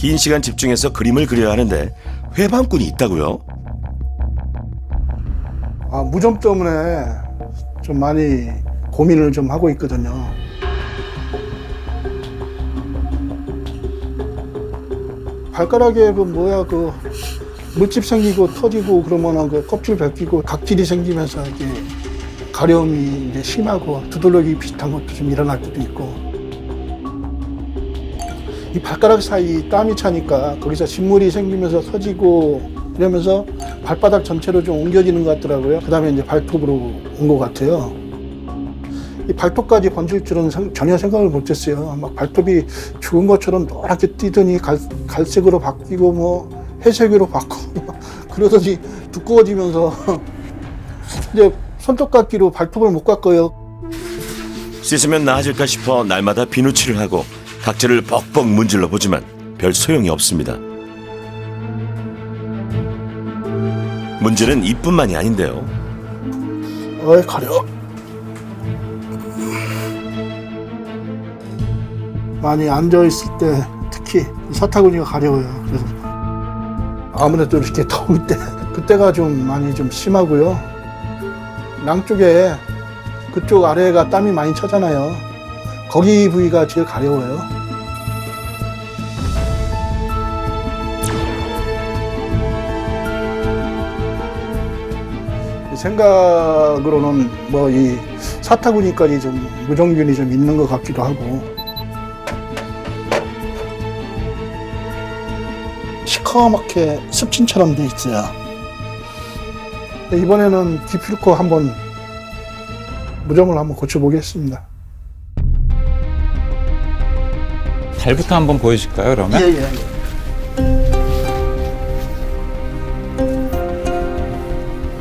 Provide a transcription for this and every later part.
긴 시간 집중해서 그림을 그려야 하는데 회방꾼이 있다고요? 아, 무좀 때문에 좀 많이 고민을 좀 하고 있거든요. 발가락에 그 뭐야 그 물집 생기고 터지고 그러면은 그 껍질 벗기고 각질이 생기면서 이게 가려움이 이제 심하고 두들러기 비슷한 것도 좀 일어날 때도 있고 이 발가락 사이 땀이 차니까 거기서 진물이 생기면서 터지고 이러면서 발바닥 전체로 좀 옮겨지는 것 같더라고요. 그 다음에 이제 발톱으로 온 것 같아요. 이 발톱까지 번질 줄은 생- 전혀 생각을 못했어요. 막 발톱이 죽은 것처럼 노랗게 뛰더니 갈, 갈색으로 바뀌고 뭐 회색으로 바꾸고 그러더니 두꺼워지면서 이제 손톱깎이로 발톱을 못 깎아요. 씻으면 나아질까 싶어 날마다 비누칠을 하고 각질을 벅벅 문질러 보지만 별 소용이 없습니다. 문제는 이뿐만이 아닌데요. 어이 가려. 많이 앉아 있을 때 특히 사타구니가 가려워요. 그래서 아무래도 이렇게 더울 때 그때가 좀 많이 좀 심하고요. 양쪽에 그쪽 아래가 땀이 많이 차잖아요. 거기 부위가 제일 가려워요. 생각으로는 뭐 이 사타구니까지 좀 무정균이 좀 있는 것 같기도 하고 시커멓게 습진처럼 돼 있어요. 이번에는 기필코 한번 무정을 한번 고쳐보겠습니다. 발부터 한번 보여줄까요, 그러면? 예 예.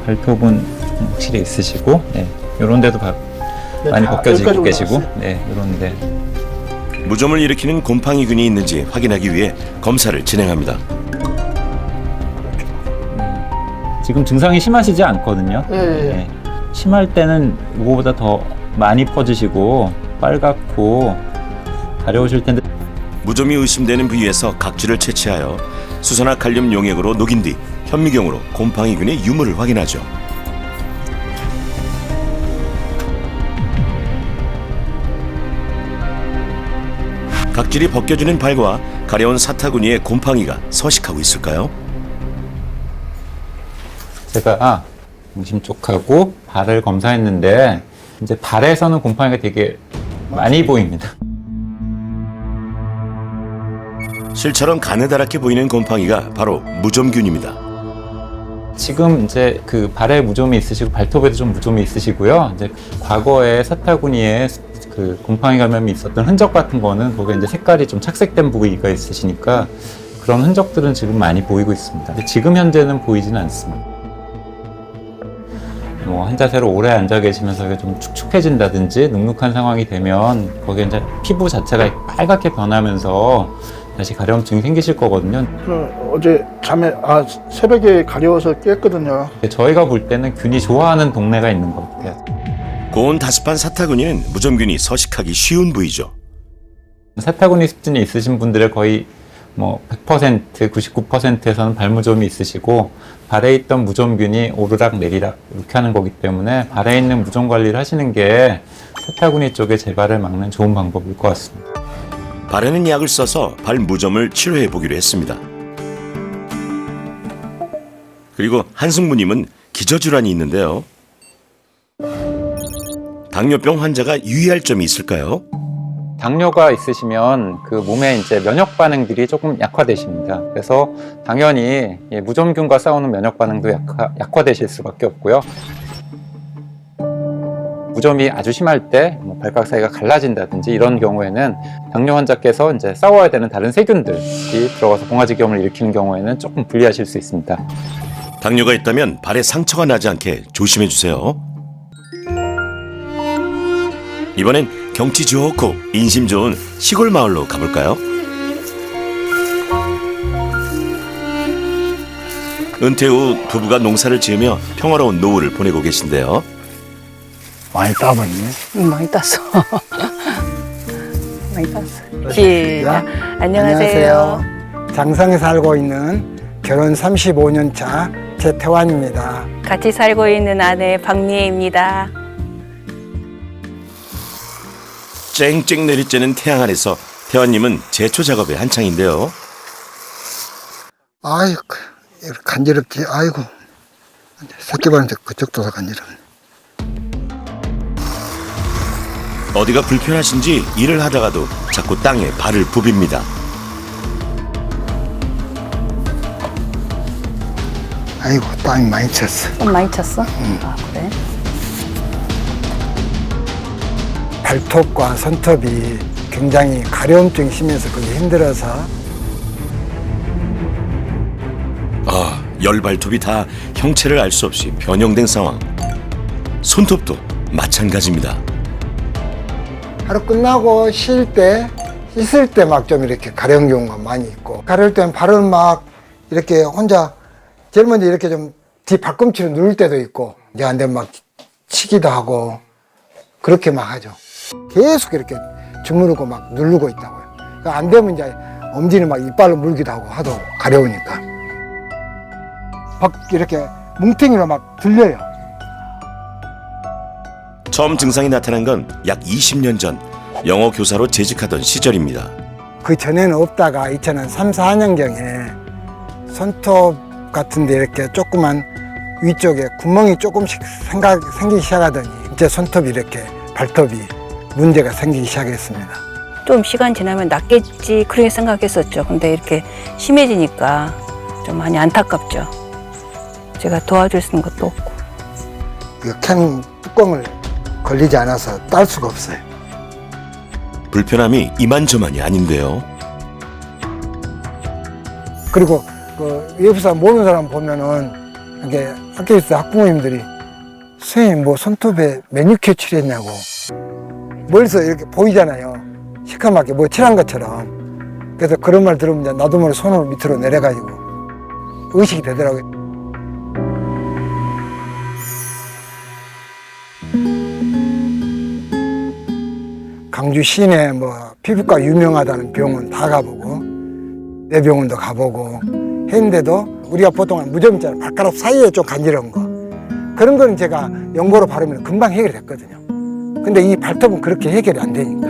발톱은 확실히 있으시고, 네. 요런 데도 바- 많이 벗겨지고 계시고, 네, 요런 데. 무좀을 일으키는 곰팡이균이 있는지 확인하기 위해 검사를 진행합니다. 지금 증상이 심하시지 않거든요. 예, 예, 예. 네. 심할 때는 이거보다 더 많이 퍼지시고, 빨갛고, 가려우실 텐데, 무좀이 의심되는 부위에서 각질을 채취하여 수소나 칼륨 용액으로 녹인 뒤 현미경으로 곰팡이균의 유무를 확인하죠. 각질이 벗겨지는 발과 가려운 사타구니에 곰팡이가 서식하고 있을까요? 제가, 아, 중심 쪽하고 발을 검사했는데, 이제 발에서는 곰팡이가 되게 많이 보입니다. 실처럼 가느다랗게 보이는 곰팡이가 바로 무좀균입니다. 지금 이제 그 발에 무좀이 있으시고 발톱에도 좀 무좀이 있으시고요. 이제 과거에 사타구니에 그 곰팡이 감염이 있었던 흔적 같은 거는 거기에 이제 색깔이 좀 착색된 부위가 있으시니까 그런 흔적들은 지금 많이 보이고 있습니다. 근데 지금 현재는 보이지는 않습니다. 뭐 한 자세로 오래 앉아 계시면서 좀 축축해진다든지 눅눅한 상황이 되면 거기에 이제 피부 자체가 빨갛게 변하면서 다시 가려움증이 생기실 거거든요. 그 어제 잠에 아 새벽에 가려워서 깼거든요. 저희가 볼 때는 균이 좋아하는 동네가 있는 것 같아요. 고온 다습한 사타구니는 무좀균이 서식하기 쉬운 부위죠. 사타구니 습진이 있으신 분들의 거의 뭐 100%, 99%에서는 발무좀이 있으시고 발에 있던 무좀균이 오르락 내리락 이렇게 하는 거기 때문에 발에 있는 무좀 관리를 하시는 게 사타구니 쪽의 재발을 막는 좋은 방법일 것 같습니다. 발에는 약을 써서 발 무좀을 치료해 보기로 했습니다. 그리고 한승무님은 기저질환이 있는데요. 당뇨병 환자가 유의할 점이 있을까요? 당뇨가 있으시면 그 몸에 이제 면역 반응들이 조금 약화되십니다. 그래서 당연히 이 무좀균과 싸우는 면역 반응도 약화, 약화되실 수밖에 없고요. 무좀이 아주 심할 때 뭐 발가락 사이가 갈라진다든지 이런 경우에는 당뇨 환자께서 이제 싸워야 되는 다른 세균들이 들어가서 봉화지겸을 일으키는 경우에는 조금 불리하실 수 있습니다. 당뇨가 있다면 발에 상처가 나지 않게 조심해 주세요. 이번엔 경치 좋고 인심 좋은 시골 마을로 가볼까요? 은퇴 후 부부가 농사를 지으며 평화로운 노후를 보내고 계신데요. 많이 따봤네. 응, 많이 땄어. 많이 땄어. 시작. 안녕하세요. 장성에 살고 있는 결혼 35년 차 최태환입니다. 같이 살고 있는 아내 박미애입니다. 쨍쨍 내리쬐는 태양 아래서 태환님은 제초 작업에 한창인데요. 아이고, 간지럽지. 아이고. 새끼발한테 그쪽도 다 간지럽네. 어디가 불편하신지 일을 하다가도 자꾸 땅에 발을 부빕니다. 아이고, 땀이 많이 쳤어. 좀 많이 쳤어? 아, 그래? 발톱과 손톱이 굉장히 가려움증이 심해서 그게 힘들어서 아, 열 발톱이 다 형체를 알 수 없이 변형된 상황. 손톱도 마찬가지입니다. 하루 끝나고 쉴 때, 씻을 때 막 좀 이렇게 가려운 경우가 많이 있고, 가려울 때는 발을 막 이렇게 혼자, 제일 먼저 이렇게 좀 뒤 발꿈치로 누를 때도 있고, 이제 안 되면 막 치기도 하고, 그렇게 막 하죠. 계속 이렇게 주무르고 막 누르고 있다고요. 그러니까 안 되면 이제 엄지를 막 이빨로 물기도 하고 하도 가려우니까. 막 이렇게 뭉탱이로 막 들려요. 처음 증상이 나타난 건 약 20년 전 영어 교사로 재직하던 시절입니다. 그 전에는 없다가 2003, 4년경에 손톱 같은데 이렇게 조그만 위쪽에 구멍이 조금씩 생각, 생기기 시작하더니 이제 손톱이 이렇게 발톱이 문제가 생기기 시작했습니다. 좀 시간 지나면 낫겠지 그렇게 생각했었죠. 근데 이렇게 심해지니까 좀 많이 안타깝죠. 제가 도와줄 수 있는 것도 없고. 그 캔 뚜껑을 걸리지 않아서 딸 수가 없어요. 불편함이 이만저만이 아닌데요. 그리고 그 옆에서 모르는 사람 보면은 이게 학교에서 학부모님들이 선생님 뭐 손톱에 매니큐어 칠했냐고 멀리서 이렇게 보이잖아요 시커멓게 뭐 칠한 것처럼 그래서 그런 말 들으면 이제 나도 모르게 손을 밑으로 내려가지고 의식이 되더라고요 강주 시내 뭐 피부과 유명하다는 병원 다 가보고 내 병원도 가보고 했는데도 우리가 보통 무좀 있잖아요. 발가락 사이에 좀 간지러운 거. 그런 거는 제가 연고로 바르면 금방 해결이 됐거든요. 근데 이 발톱은 그렇게 해결이 안 되니까.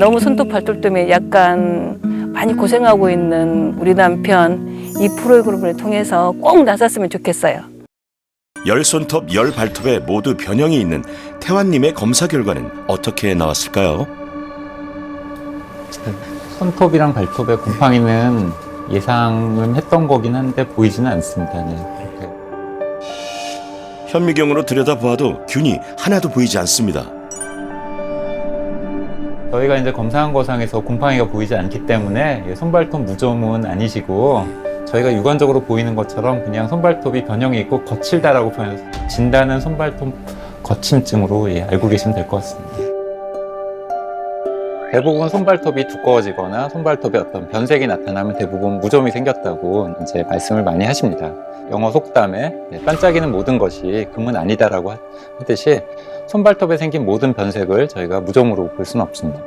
너무 손톱 발톱 때문에 약간 많이 고생하고 있는 우리 남편 이 프로그램을 통해서 꼭 나섰으면 좋겠어요. 열 손톱, 열 발톱에 모두 변형이 있는 태환님의 검사 결과는 어떻게 나왔을까요? 손톱이랑 발톱의 곰팡이는 예상은 했던 거긴 한데 보이지는 않습니다. 네. 현미경으로 들여다보아도 균이 하나도 보이지 않습니다. 저희가 이제 검사한 거상에서 곰팡이가 보이지 않기 때문에 예, 손발톱 무좀은 아니시고 저희가 육안적으로 보이는 것처럼 그냥 손발톱이 변형이 있고 거칠다라고 표현해서 진단은 손발톱 거침증으로 예, 알고 계시면 될 것 같습니다. 대부분 손발톱이 두꺼워지거나 손발톱에 어떤 변색이 나타나면 대부분 무좀이 생겼다고 이제 말씀을 많이 하십니다. 영어 속담에 예, 반짝이는 모든 것이 금은 아니다라고 하듯이 손발톱에 생긴 모든 변색을 저희가 무좀으로 볼 수는 없습니다.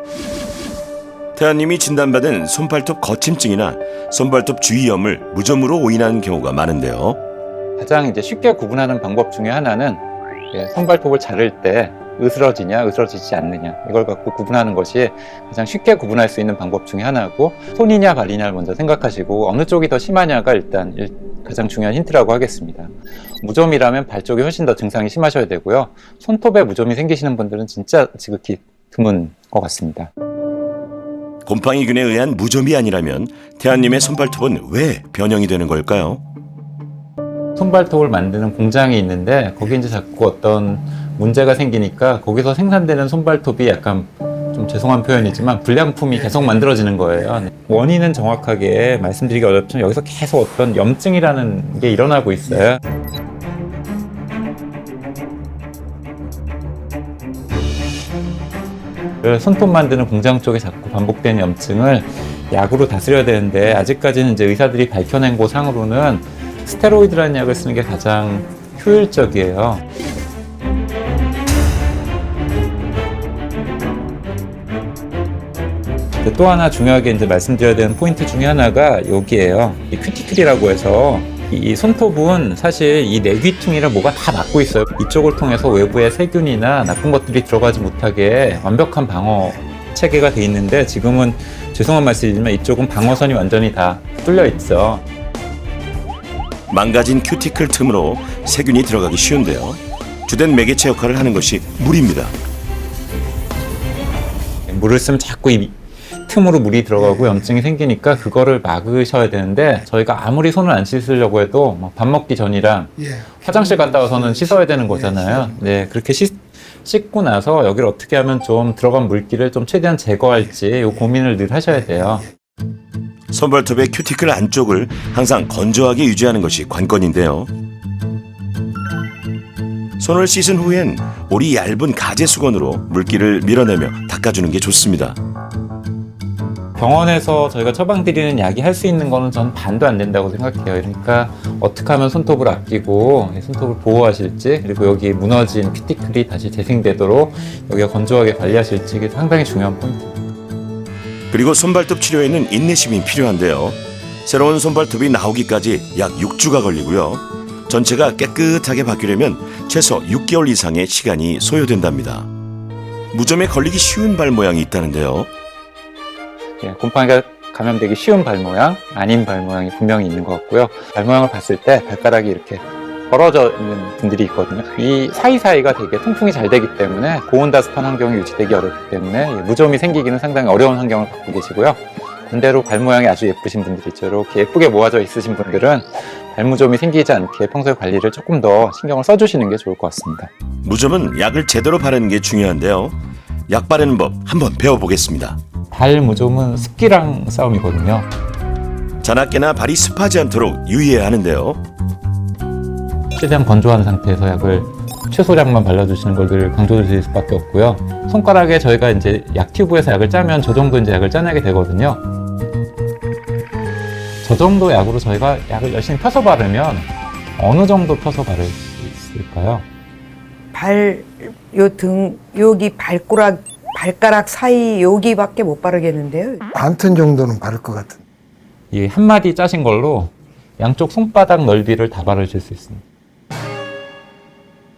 태환님이 진단받은 손발톱 거침증이나 손발톱 주위염을 무좀으로 오인하는 경우가 많은데요. 가장 이제 쉽게 구분하는 방법 중에 하나는 예, 손발톱을 자를 때 으스러지냐 으스러지지 않느냐 이걸 갖고 구분하는 것이 가장 쉽게 구분할 수 있는 방법 중에 하나고 손이냐 발이냐를 먼저 생각하시고 어느 쪽이 더 심하냐가 일단 일- 가장 중요한 힌트라고 하겠습니다. 무좀이라면 발 쪽이 훨씬 더 증상이 심하셔야 되고요. 손톱에 무좀이 생기시는 분들은 진짜 지극히 드문 것 같습니다. 곰팡이 균에 의한 무좀이 아니라면 태환님의 손발톱은 왜 변형이 되는 걸까요? 손발톱을 만드는 공장이 있는데 거기 이제 자꾸 어떤 문제가 생기니까 거기서 생산되는 손발톱이 약간 좀 죄송한 표현이지만 불량품이 계속 만들어지는 거예요. 네. 원인은 정확하게 말씀드리기 어렵지만 여기서 계속 어떤 염증이라는 게 일어나고 있어요. 네, 손톱 만드는 공장 쪽에 자꾸 반복된 염증을 약으로 다스려야 되는데 아직까지는 이제 의사들이 밝혀낸 거 상으로는 스테로이드라는 약을 쓰는 게 가장 효율적이에요. 네, 또 하나 중요하게 이제 말씀드려야 되는 포인트 중에 하나가 여기에요. 이 큐티클이라고 해서 이 손톱은 사실 이 내귀퉁이랑 뭐가 다 막고 있어요. 이쪽을 통해서 외부의 세균이나 나쁜 것들이 들어가지 못하게 완벽한 방어 체계가 돼 있는데 지금은 죄송한 말씀이지만 이쪽은 방어선이 완전히 다 뚫려 있죠. 망가진 큐티클 틈으로 세균이 들어가기 쉬운데요. 주된 매개체 역할을 하는 것이 물입니다. 물을 쓰면 자꾸 이 틈으로 물이 들어가고 염증이 생기니까 그거를 막으셔야 되는데 저희가 아무리 손을 안 씻으려고 해도 뭐밥 먹기 전이랑 예. 화장실 갔다 와서는 씻어야 되는 거잖아요. 네, 그렇게 씻, 씻고 나서 여기를 어떻게 하면 좀 들어간 물기를 좀 최대한 제거할지 요 고민을 늘 하셔야 돼요. 손발톱의 큐티클 안쪽을 항상 건조하게 유지하는 것이 관건인데요. 손을 씻은 후엔 볼이 얇은 가재 수건으로 물기를 밀어내며 닦아주는 게 좋습니다. 병원에서 저희가 처방드리는 약이 할 수 있는 거는 저는 반도 안 된다고 생각해요. 그러니까 어떻게 하면 손톱을 아끼고 이 손톱을 보호하실지 그리고 여기 무너진 큐티클이 다시 재생되도록 여기가 건조하게 관리하실지 이게 상당히 중요한 포인트입니다. 그리고 손발톱 치료에는 인내심이 필요한데요. 새로운 손발톱이 나오기까지 약 6주가 걸리고요. 전체가 깨끗하게 바뀌려면 최소 6개월 이상의 시간이 소요된답니다. 무좀에 걸리기 쉬운 발 모양이 있다는데요. 예, 곰팡이가 감염되기 쉬운 발 모양, 아닌 발 모양이 분명히 있는 것 같고요. 발 모양을 봤을 때 발가락이 이렇게 벌어져 있는 분들이 있거든요. 이 사이사이가 되게 통풍이 잘 되기 때문에 고온다습한 환경이 유지되기 어렵기 때문에 예, 무좀이 생기기는 상당히 어려운 환경을 갖고 계시고요. 반대로 발 모양이 아주 예쁘신 분들이 있죠. 이렇게 예쁘게 모아져 있으신 분들은 발무좀이 생기지 않게 평소에 관리를 조금 더 신경을 써주시는 게 좋을 것 같습니다. 무좀은 약을 제대로 바르는 게 중요한데요. 약 바르는 법 한번 배워보겠습니다. 발 무좀은 습기랑 싸움이거든요. 자나깨나 발이 습하지 않도록 유의해야 하는데요. 최대한 건조한 상태에서 약을 최소량만 발라주시는 걸 늘 강조드릴 수밖에 없고요. 손가락에 저희가 이제 약 튜브에서 약을 짜면 저 정도 이제 약을 짜내게 되거든요. 저 정도 약으로 저희가 약을 열심히 펴서 바르면 어느 정도 펴서 바를 수 있을까요? 발, 요 등, 여기 발가락, 발가락 사이 여기밖에 못 바르겠는데요. 반튼 정도는 바를 것 같은. 이한 마디 짜신 걸로 양쪽 손바닥 넓이를 다 바르실 수 있습니다.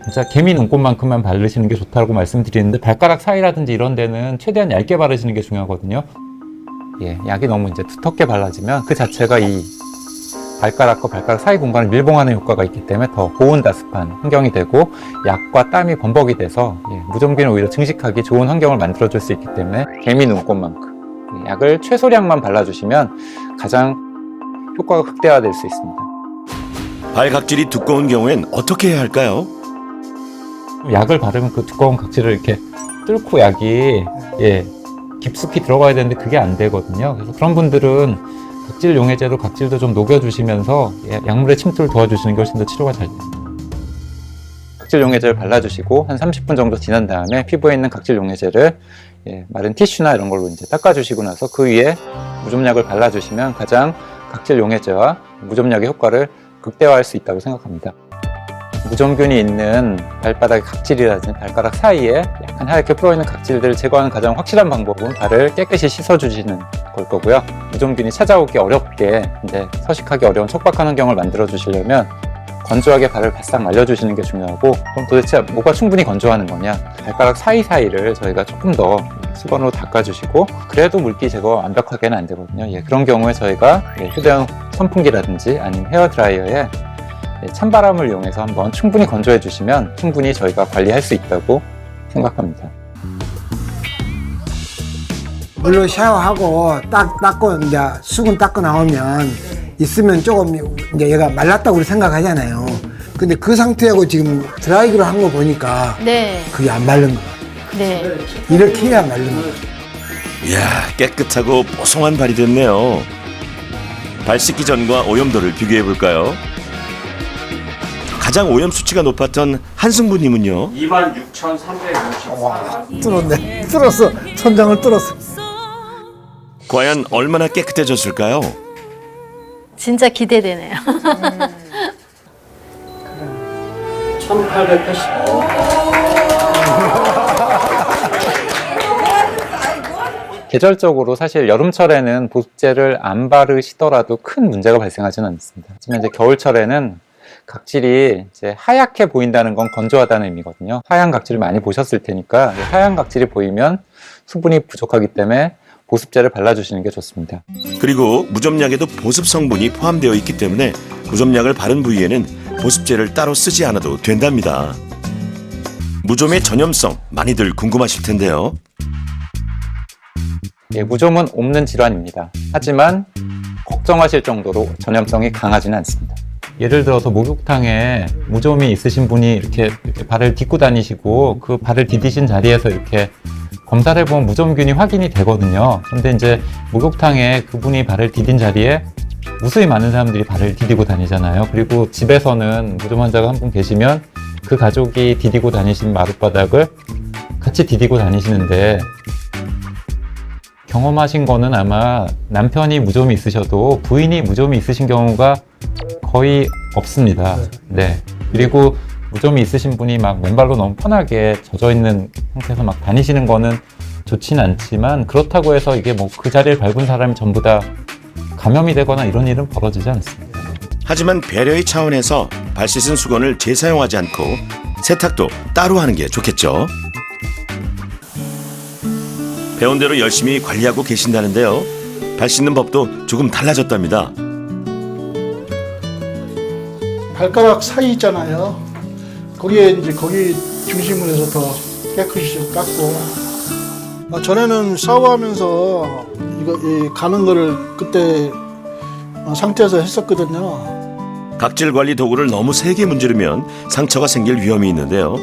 진짜 개미 눈곱만큼만 바르시는 게 좋다고 말씀드리는데 발가락 사이라든지 이런 데는 최대한 얇게 바르시는 게 중요하거든요. 예, 약이 너무 이제 두텁게 발라지면 그 자체가 이 발가락과 발가락 사이 공간을 밀봉하는 효과가 있기 때문에 더 고온다습한 환경이 되고 약과 땀이 범벅이 돼서 예, 무좀기는 오히려 증식하기 좋은 환경을 만들어줄 수 있기 때문에 개미 눈곱만큼 예, 약을 최소량만 발라주시면 가장 효과가 극대화될 수 있습니다. 발 각질이 두꺼운 경우엔 어떻게 해야 할까요? 약을 바르면 그 두꺼운 각질을 이렇게 뚫고 약이 예 깊숙이 들어가야 되는데 그게 안 되거든요. 그래서 그런 분들은 각질 용해제로 각질도 좀 녹여주시면서 예, 약물의 침투를 도와주시는 게 훨씬 더 치료가 잘 돼요. 각질 용해제를 발라주시고 한 30분 정도 지난 다음에 피부에 있는 각질 용해제를 예, 마른 티슈나 이런 걸로 이제 닦아주시고 나서 그 위에 무좀약을 발라주시면 가장 각질 용해제와 무좀약의 효과를 극대화할 수 있다고 생각합니다. 무좀균이 있는 발바닥의 각질이라든지 발가락 사이에 약간 하얗게 풀어있는 각질들을 제거하는 가장 확실한 방법은 발을 깨끗이 씻어주시는 걸 거고요. 무좀균이 찾아오기 어렵게 이제 서식하기 어려운 촉박한 환경을 만들어 주시려면 건조하게 발을 바싹 말려주시는 게 중요하고 그럼 도대체 뭐가 충분히 건조하는 거냐 발가락 사이사이를 저희가 조금 더 수건으로 닦아주시고 그래도 물기 제거 완벽하게는 안 되거든요 예, 그런 경우에 저희가 예, 휴대용 선풍기라든지 아니면 헤어드라이어에 예, 찬바람을 이용해서 한번 충분히 건조해 주시면 충분히 저희가 관리할 수 있다고 생각합니다 물로 샤워하고 딱 닦고 이제 수건 닦고 나오면 있으면 조금 이제 얘가 말랐다고 우리 생각하잖아요. 근데 그 상태하고 지금 드라이기로 한 거 보니까 네, 그게 안 마른 거. 네. 이렇게 해야 마른 거. 이야 깨끗하고 뽀송한 발이 됐네요. 발 씻기 전과 오염도를 비교해 볼까요? 가장 오염 수치가 높았던 한승부님은요. 26,360. 뚫었네. 뚫었어. 천장을 뚫었어. 과연 얼마나 깨끗해졌을까요? 진짜 기대되네요. 1,880. 계절적으로 사실 여름철에는 보습제를 안 바르시더라도 큰 문제가 발생하지는 않습니다. 하지만 이제 겨울철에는 각질이 이제 하얗게 보인다는 건 건조하다는 의미거든요. 하얀 각질을 많이 보셨을 테니까 하얀 각질이 보이면 수분이 부족하기 때문에 보습제를 발라주시는 게 좋습니다. 그리고 무좀약에도 보습 성분이 포함되어 있기 때문에 무좀약을 바른 부위에는 보습제를 따로 쓰지 않아도 된답니다. 무좀의 전염성 많이들 궁금하실 텐데요. 예, 무좀은 없는 질환입니다. 하지만 걱정하실 정도로 전염성이 강하지는 않습니다. 예를 들어서 목욕탕에 무좀이 있으신 분이 이렇게, 발을 딛고 다니시고 그 발을 디디신 자리에서 이렇게 검사를 해보면 무좀균이 확인이 되거든요. 근데 이제 목욕탕에 그분이 발을 디딘 자리에 무수히 많은 사람들이 발을 디디고 다니잖아요. 그리고 집에서는 무좀 환자가 한 분 계시면 그 가족이 디디고 다니신 마룻바닥을 같이 디디고 다니시는데 경험하신 거는 아마 남편이 무좀이 있으셔도 부인이 무좀이 있으신 경우가 거의 없습니다. 네. 그리고 무좀이 있으신 분이 막 맨발로 너무 편하게 젖어 있는 상태에서 막 다니시는 거는 좋진 않지만 그렇다고 해서 이게 뭐 그 자리를 밟은 사람이 전부 다 감염이 되거나 이런 일은 벌어지지 않습니다. 하지만 배려의 차원에서 발 씻은 수건을 재사용하지 않고 세탁도 따로 하는 게 좋겠죠. 배운 대로 열심히 관리하고 계신다는데요. 발 씻는 법도 조금 달라졌답니다. 발가락 사이 있잖아요. 거기에 이제 거기 중심으로 해서 더 깨끗이 좀 닦고. 어, 전에는 샤워하면서 이거 이 가는 거를 그때 어, 상태에서 했었거든요. 각질 관리 도구를 너무 세게 문지르면 상처가 생길 위험이 있는데요.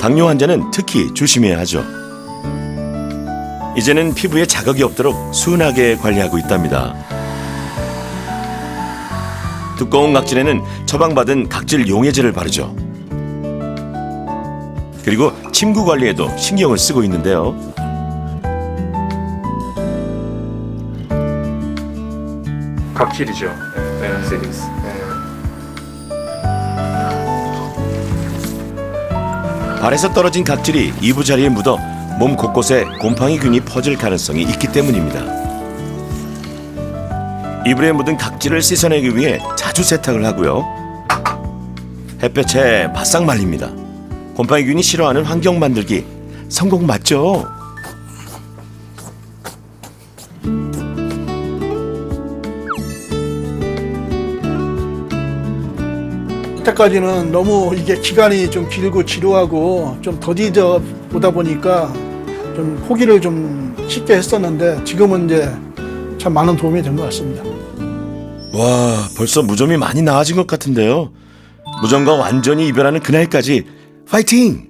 당뇨 환자는 특히 조심해야 하죠. 이제는 피부에 자극이 없도록 순하게 관리하고 있답니다. 두꺼운 각질에는 처방받은 각질 용해제를 바르죠. 그리고 침구 관리에도 신경을 쓰고 있는데요. 각질이죠. 네, 세리스. 발에서 떨어진 각질이 이부 자리에 묻어 몸 곳곳에 곰팡이균이 퍼질 가능성이 있기 때문입니다. 이불에 묻은 각질을 씻어내기 위해 자주 세탁을 하고요. 햇볕에 바싹 말립니다. 곰팡이균이 싫어하는 환경 만들기 성공 맞죠? 이때까지는 너무 이게 기간이 좀 길고 지루하고 좀 더디져 보다 보니까 좀 포기를 좀 쉽게 했었는데 지금은 이제 참 많은 도움이 된 것 같습니다. 와, 벌써 무좀이 많이 나아진 것 같은데요. 무좀과 완전히 이별하는 그날까지 파이팅!